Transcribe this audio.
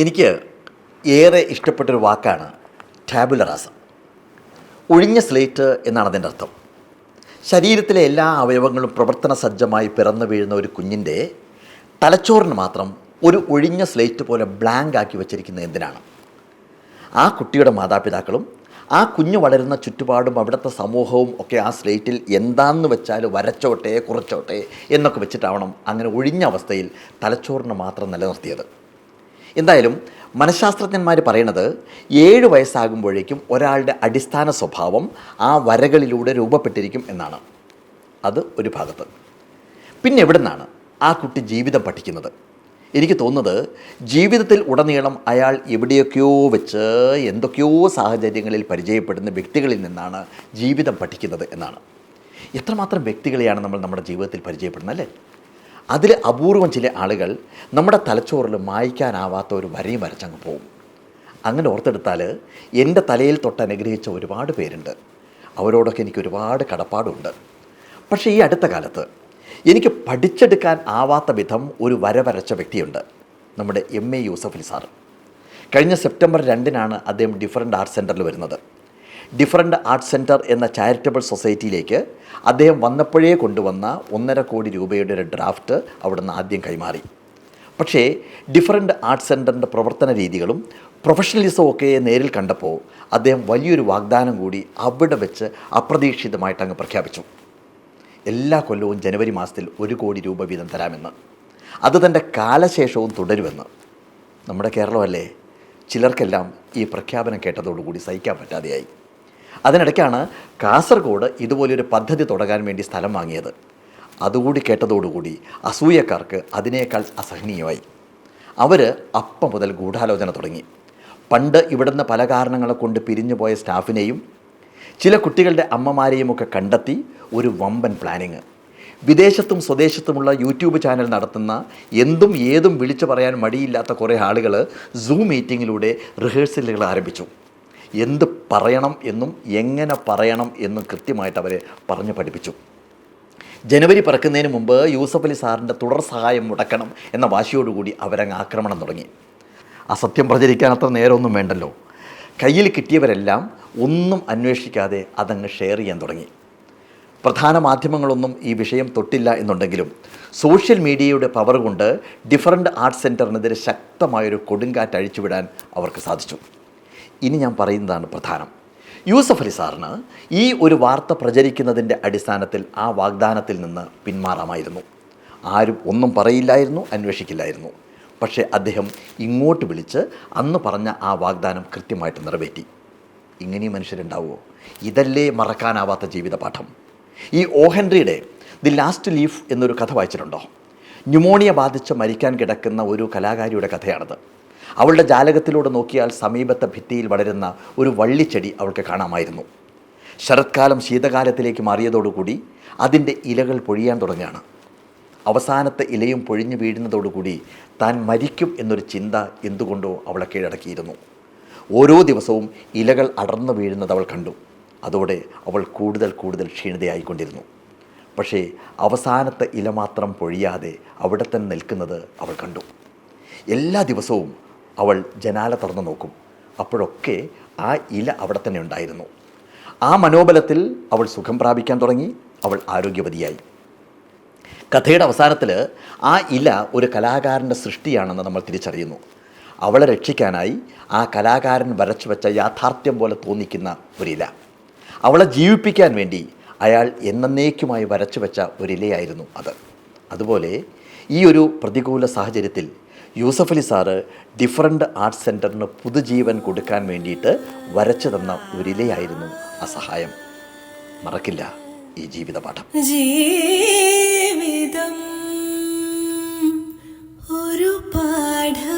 എനിക്ക് ഏറെ ഇഷ്ടപ്പെട്ടൊരു വാക്കാണ് ടാബുലറാസ. ഒഴിഞ്ഞ സ്ലേറ്റ് എന്നാണ് അതിന്റെ അർത്ഥം. ശരീരത്തിലെ എല്ലാ അവയവങ്ങളും പ്രവർത്തന സജ്ജമായി പിറന്നു വീഴുന്ന ഒരു കുഞ്ഞിന്റെ തലച്ചോറിന് മാത്രം ഒരു ഒഴിഞ്ഞ സ്ലേറ്റ് പോലെ ബ്ലാങ്ക് ആക്കി വെച്ചിരിക്കുന്ന എന്തിനാണ്? ആ കുട്ടിയുടെ മാതാപിതാക്കളും ആ കുഞ്ഞ് വളരുന്ന ചുറ്റുപാടും അവിടുത്തെ സമൂഹവും ഒക്കെ ആ സ്ലേറ്റിൽ എന്താന്ന് വെച്ചാൽ വരച്ചോട്ടെ കുറച്ചോട്ടെ എന്നൊക്കെ വെച്ചിട്ടാവണം അങ്ങനെ ഒഴിഞ്ഞ അവസ്ഥയിൽ തലച്ചോറിന് മാത്രം നിലനിർത്തിയത്. എന്തായാലും മനഃശാസ്ത്രജ്ഞന്മാർ പറയണത് ഏഴ് വയസ്സാകുമ്പോഴേക്കും ഒരാളുടെ അടിസ്ഥാന സ്വഭാവം ആ വരകളിലൂടെ രൂപപ്പെട്ടിരിക്കും എന്നാണ്. അത് ഒരു ഭാഗത്ത്. പിന്നെ എവിടെ നിന്നാണ് ആ കുട്ടി ജീവിതം പഠിക്കുന്നത്? എനിക്ക് തോന്നുന്നത് ജീവിതത്തിൽ ഉടനീളം അയാൾ എവിടെയൊക്കെയോ വെച്ച് എന്തൊക്കെയോ സാഹചര്യങ്ങളിൽ പരിചയപ്പെടുന്ന വ്യക്തികളിൽ നിന്നാണ് ജീവിതം പഠിക്കുന്നത് എന്നാണ്. എത്രമാത്രം വ്യക്തികളെയാണ് നമ്മൾ നമ്മുടെ ജീവിതത്തിൽ പരിചയപ്പെടുന്നത് അല്ലേ? അതിൽ അപൂർവം ചില ആളുകൾ നമ്മുടെ തലച്ചോറിൽ മായ്ക്കാനാവാത്ത ഒരു വരയും വരച്ചങ്ങ് പോകും അങ്ങനെ ഓർത്തെടുത്താൽ എന്റെ തലയിൽ തൊട്ട് അനുഗ്രഹിച്ച ഒരുപാട് പേരുണ്ട്. അവരോടൊക്കെ എനിക്ക് ഒരുപാട് കടപ്പാടുണ്ട്. പക്ഷേ ഈ അടുത്ത കാലത്ത് എനിക്ക് പഠിച്ചെടുക്കാൻ ആവാത്ത വിധം ഒരു വര വരച്ച വ്യക്തിയുണ്ട്. നമ്മുടെ എം എ യൂസഫലി സാർ കഴിഞ്ഞ സെപ്റ്റംബർ രണ്ടിനാണ് അദ്ദേഹം ഡിഫറന്റ് ആർട്സ് സെന്ററിൽ വരുന്നത്. ഡിഫറന്റ് ആർട്ട് സെന്റർ എന്ന ചാരിറ്റബിൾ സൊസൈറ്റിയിലേക്ക് അദ്ദേഹം വന്നപ്പോഴേ കൊണ്ടുവന്ന ഒന്നര കോടി രൂപയുടെ ഒരു ഡ്രാഫ്റ്റ് അവിടുന്ന് ആദ്യം കൈമാറി. പക്ഷേ ഡിഫറന്റ് ആർട്ട് സെന്ററിന്റെ പ്രവർത്തന രീതികളും പ്രൊഫഷണലിസവും ഒക്കെ നേരിൽ കണ്ടപ്പോൾ അദ്ദേഹം വലിയൊരു വാഗ്ദാനം കൂടി അവിടെ വെച്ച് അപ്രതീക്ഷിതമായിട്ട് അങ്ങ് പ്രഖ്യാപിച്ചു. എല്ലാ കൊല്ലവും ജനുവരി മാസത്തിൽ ഒരു കോടി രൂപ വീതം തരാമെന്ന്. അത് തന്റെ കാലശേഷവും തുടരുമെന്ന്. നമ്മുടെ കേരളമല്ലേ? ചിലർക്കെല്ലാം ഈ പ്രഖ്യാപനം കേട്ടതോടുകൂടി സഹിക്കാൻ പറ്റാതെയായി. അതിനിടയ്ക്കാണ് കാസർഗോഡ് ഇതുപോലൊരു പദ്ധതി തുടങ്ങാൻ വേണ്ടി സ്ഥലം വാങ്ങിയത്. അതുകൂടി കേട്ടതോടുകൂടി അസൂയക്കാർക്ക് അതിനേക്കാൾ അസഹനീയമായി. അവർ അപ്പം മുതൽ ഗൂഢാലോചന തുടങ്ങി. പണ്ട് ഇവിടുന്ന് പല കാരണങ്ങളെ കൊണ്ട് പിരിഞ്ഞു പോയ സ്റ്റാഫിനെയും ചില കുട്ടികളുടെ അമ്മമാരെയുമൊക്കെ കണ്ടെത്തി ഒരു വമ്പൻ പ്ലാനിങ്. വിദേശത്തും സ്വദേശത്തുമുള്ള യൂട്യൂബ് ചാനൽ നടത്തുന്ന എന്തും ഏതും വിളിച്ചു പറയാൻ മടിയില്ലാത്ത കുറേ ആളുകൾ സൂം മീറ്റിങ്ങിലൂടെ റിഹേഴ്സലുകൾ ആരംഭിച്ചു. എന്ത് പറയണം എന്നും എങ്ങനെ പറയണം എന്നും കൃത്യമായിട്ട് അവരെ പറഞ്ഞു പഠിപ്പിച്ചു. ജനുവരി പിറക്കുന്നതിന് മുമ്പ് യൂസഫ് അലി സാറിന്റെ തുടർ സഹായം മുടക്കണം എന്ന വാശിയോടുകൂടി അവരങ്ങ് ആക്രമണം തുടങ്ങി. അസത്യം സത്യം പ്രചരിക്കാൻ അത്ര നേരമൊന്നും വേണ്ടല്ലോ. കയ്യിൽ കിട്ടിയവരെല്ലാം ഒന്നും അന്വേഷിക്കാതെ അതങ്ങ് ഷെയർ ചെയ്യാൻ തുടങ്ങി. പ്രധാന മാധ്യമങ്ങളൊന്നും ഈ വിഷയം തൊട്ടില്ല എന്നുണ്ടെങ്കിലും സോഷ്യൽ മീഡിയയുടെ പവർ കൊണ്ട് ഡിഫറന്റ് ആർട്സ് സെന്ററിനെതിരെ ശക്തമായൊരു കൊടുങ്കാറ്റ് അഴിച്ചുവിടാൻ അവർക്ക് സാധിച്ചു. ഇനി ഞാൻ പറയുന്നതാണ് പ്രധാനം. യൂസഫ് അലി സാറിന് ഈ ഒരു വാർത്ത പ്രചരിക്കുന്നതിന്റെ അടിസ്ഥാനത്തിൽ ആ വാഗ്ദാനത്തിൽ നിന്ന് പിന്മാറാമായിരുന്നു. ആരും ഒന്നും പറയില്ലായിരുന്നു അന്വേഷിക്കില്ലായിരുന്നു. പക്ഷേ അദ്ദേഹം ഇങ്ങോട്ട് വിളിച്ച് അന്ന് പറഞ്ഞ ആ വാഗ്ദാനം കൃത്യമായിട്ട് നിറവേറ്റി. ഇങ്ങനെയും മനുഷ്യരുണ്ടാവുമോ? ഇതല്ലേ മറക്കാനാവാത്ത ജീവിതപാഠം. ഈ ഓ ഹെൻറിയുടെ ദി ലാസ്റ്റ് ലീഫ് എന്നൊരു കഥ വായിച്ചിട്ടുണ്ടോ? ന്യൂമോണിയ ബാധിച്ച് മരിക്കാൻ കിടക്കുന്ന ഒരു കലാകാരിയുടെ കഥയാണത്. അവളുടെ ജാലകത്തിലൂടെ നോക്കിയാൽ സമീപത്തെ ഭിത്തിയിൽ വളരുന്ന ഒരു വള്ളിച്ചെടി അവൾക്ക് കാണാമായിരുന്നു. ശരത്കാലം ശീതകാലത്തിലേക്ക് മാറിയതോടുകൂടി അതിന്റെ ഇലകൾ പൊഴിയാൻ തുടങ്ങുകയാണ്. അവസാനത്തെ ഇലയും പൊഴിഞ്ഞു വീഴുന്നതോടുകൂടി താൻ മരിക്കും എന്നൊരു ചിന്ത എന്തുകൊണ്ടോ അവളെ കീഴടക്കിയിരുന്നു. ഓരോ ദിവസവും ഇലകൾ അടർന്നു വീഴുന്നത് അവൾ കണ്ടു. അതോടെ അവൾ കൂടുതൽ കൂടുതൽ ക്ഷീണിതയായിക്കൊണ്ടിരുന്നു. പക്ഷേ അവസാനത്തെ ഇല മാത്രം പൊഴിയാതെ അവിടെ തന്നെ നിൽക്കുന്നത് അവൾ കണ്ടു. എല്ലാ ദിവസവും അവൾ ജനാല തുറന്നു നോക്കും. അപ്പോഴൊക്കെ ആ ഇല അവിടെ തന്നെ ഉണ്ടായിരുന്നു. ആ മനോബലത്തിൽ അവൾ സുഖം പ്രാപിക്കാൻ തുടങ്ങി. അവൾ ആരോഗ്യവതിയായി. കഥയുടെ അവസാനത്തിൽ ആ ഇല ഒരു കലാകാരന്റെ സൃഷ്ടിയാണെന്ന് നമ്മൾ തിരിച്ചറിയുന്നു. അവളെ രക്ഷിക്കാനായി ആ കലാകാരൻ വരച്ചു വെച്ച യാഥാർത്ഥ്യം പോലെ തോന്നിക്കുന്ന ഒരില അവളെ ജീവിപ്പിക്കാൻ വേണ്ടി അയാൾ എന്നേക്കുമായി വരച്ചു വെച്ച ഒരിലയായിരുന്നു അത്. അതുപോലെ ഈ ഒരു പ്രതികൂല സാഹചര്യത്തിൽ Yusuf Ali sir different arts സെന്ററിന് പുതുജീവൻ കൊടുക്കാൻ വേണ്ടിയിട്ട് വരച്ചു തന്ന ഒരിലയായിരുന്നു ആ സഹായം മറക്കില്ല ഈ ജീവിത പാഠം ജീവിതം ഒരു പാഠപുസ്തകം.